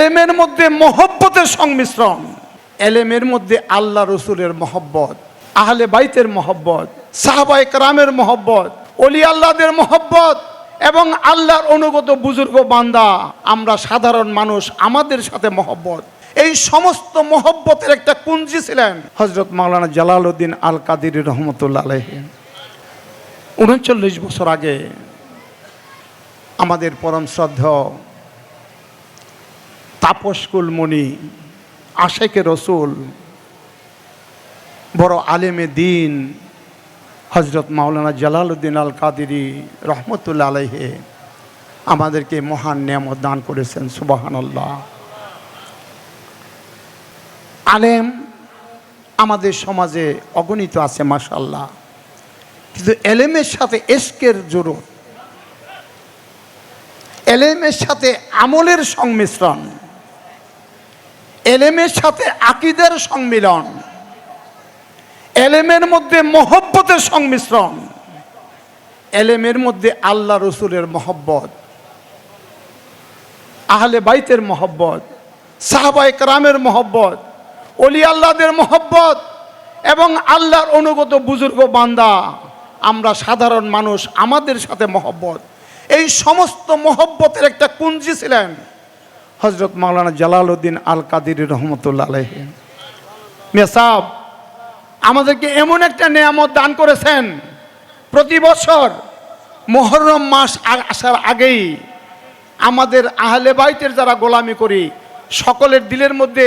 এলেমের মধ্যে মহব্বতের সংমিশ্রণ, এলেমের মধ্যে আল্লাহ রসুলের মহব্বত, আহলে বাইতের মহব্বত সাহাবাই কারামের মহব্বত অলি আল্লাহদের মহব্বত এবং আল্লাহর অনুগত বুজুর্গ বান্দা, আমরা সাধারণ মানুষ, আমাদের সাথে মহব্বত। এই সমস্ত মহব্বতের একটা কুঞ্জি ছিলেন হজরত মাওলানা জালালউদ্দিন আল কাদির রহমতুল্লাহ আলহী উনচল্লিশ বছর আগে আমাদের পরম শ্রদ্ধ তাপসকুল মণি আশেকে রসুল, বড় আলেমে দিন, হজরত মাওলানা জালালউদ্দিন আল কাদিরি রহমতুল্লা আলহে আমাদেরকে মহান নিয়ামত দান করেছেন সুবাহান আল্লাহ আলেম আমাদের সমাজে অগণিত আছে মাসাল্লাহ কিন্তু এলেমের সাথে এস্কের জরুর এলেমের সাথে আমলের সংমিশ্রণ এলেমের সাথে আকিদের সংমিলন, এলেমের মধ্যে মহব্বতের সংমিশ্রণ, এলেমের মধ্যে আল্লাহ রসুলের মহব্বত, আহলে বাইতের মহব্বত সাহাবাই কারামের মহব্বত অলি আল্লাহদের মহব্বত এবং আল্লাহর অনুগত বুজুর্গ বান্দা। আমরা সাধারণ মানুষ, আমাদের সাথে মহব্বত। এই সমস্ত মহব্বতের একটা কুঞ্জি ছিলেন। হজরত মাওলানা জালালউদ্দিন আল কাদির রহমতুল্লা আলহ মেসাব আমাদেরকে এমন একটা নিয়ামত দান করেছেন, প্রতি বছর মোহরম মাস আসার আগেই আমাদের আহলে বাইতের যারা গোলামি করি, সকলের দিলের মধ্যে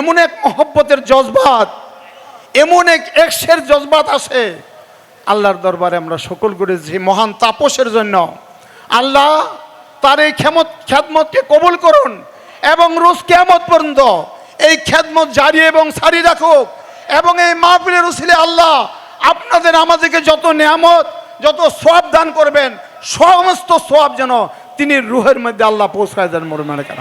এমন এক মহব্বতের জজবাত, এমন এক একশের জজবাত আসে। আল্লাহর দরবারে আমরা সকল করেছি মহান তাপসের জন্য। আল্লাহ তার এই ক্ষমত খ্যাতমতকে কবুল করুন এবং রোজ কেমত পর্যন্ত এই খ্যাতমত জারি এবং সারি রাখুক এবং এই মাহফিলের উসিলে আল্লাহ আপনাদের আমাদেরকে যত নিয়ামত, যত সব দান করবেন, সমস্ত সব যেন তিনি রুহের মধ্যে আল্লাহ পৌঁছায় দেন মরমানে কেন